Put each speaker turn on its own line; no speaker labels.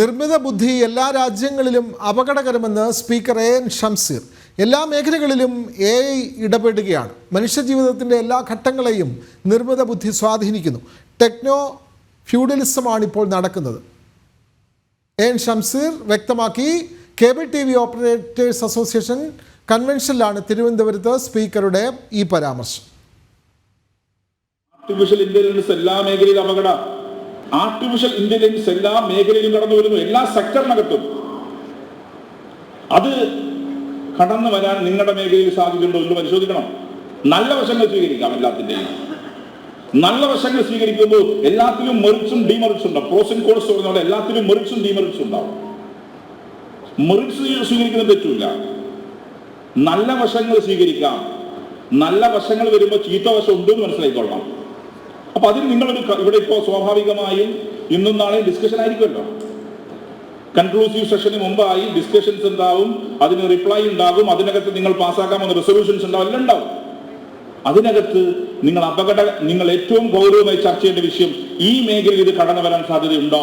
നിർമ്മിത ബുദ്ധി എല്ലാ രാജ്യങ്ങളിലും അപകടകരമെന്ന് സ്പീക്കർ എ എൻ ഷംസീർ. എല്ലാ മേഖലകളിലും എ ഐ ഇടപെടുകയാണ്. മനുഷ്യജീവിതത്തിന്റെ എല്ലാ ഘട്ടങ്ങളെയും നിർമ്മിത ബുദ്ധി സ്വാധീനിക്കുന്നു. ടെക്നോ ഫ്യൂഡലിസമാണ് ഇപ്പോൾ നടക്കുന്നത് എൻ ഷംസീർ വ്യക്തമാക്കി cable T V operators association കൺവെൻഷനിലാണ് തിരുവനന്തപുരത്ത് സ്പീക്കറുടെ ഈ പരാമർശം.
ആർട്ടിഫിഷ്യൽ ഇന്റലിജൻസ് എല്ലാ മേഖലയിലും അപകട ആർട്ടിഫിഷ്യൽ ഇന്റലിജൻസ് എല്ലാ മേഖലയിലും കടന്നു വരുന്നു. എല്ലാ സെക്ടറിനകത്തും അത് കടന്നു വരാൻ നിങ്ങളുടെ മേഖലയിൽ സാധിക്കുന്നുണ്ടോ എന്ന് പരിശോധിക്കണം. നല്ല വശങ്ങൾ സ്വീകരിക്കാം എല്ലാത്തിന്റെയും നല്ല വശങ്ങൾ സ്വീകരിക്കുമ്പോൾ എല്ലാത്തിലും മെറിറ്റ്സും ഡിമെറിറ്റ്സും ഉണ്ടാവും പ്രോസ് കോഴ്സ് പറഞ്ഞ പോലെ എല്ലാത്തിലും മെറിറ്റ്സും ഡിമെറിറ്റ്സും ഉണ്ടാവും. മെറിറ്റ്സ് സ്വീകരിക്കുന്നത് തെറ്റില്ല നല്ല വശങ്ങൾ സ്വീകരിക്കാം. നല്ല വശങ്ങൾ വരുമ്പോൾ ചീത്ത വശം ഉണ്ടെന്ന് മനസ്സിലാക്കിക്കൊള്ളാം അപ്പൊ അതിന് നിങ്ങളൊരു ഇവിടെ ഇപ്പോ സ്വാഭാവികമായും ഇന്നും നാളെയും ഡിസ്കഷൻ ആയിരിക്കുമല്ലോ. കൺക്ലൂസീവ് സെഷന് മുമ്പായി ഡിസ്കഷൻസ് ഉണ്ടാവും അതിന് റിപ്ലൈ ഉണ്ടാകും അതിനകത്ത് നിങ്ങൾ പാസ്സാക്കാമെന്ന റെസൊല്യൂഷൻസ് ഉണ്ടാവും എല്ലാം ഉണ്ടാവും. അതിനകത്ത് നിങ്ങൾ അപകട നിങ്ങൾ ഏറ്റവും ഗൗരവമായി ചർച്ച ചെയ്യേണ്ട വിഷയം ഈ മേഖലയിൽ ഇത് കടന്നു വരാൻ സാധ്യതയുണ്ടോ?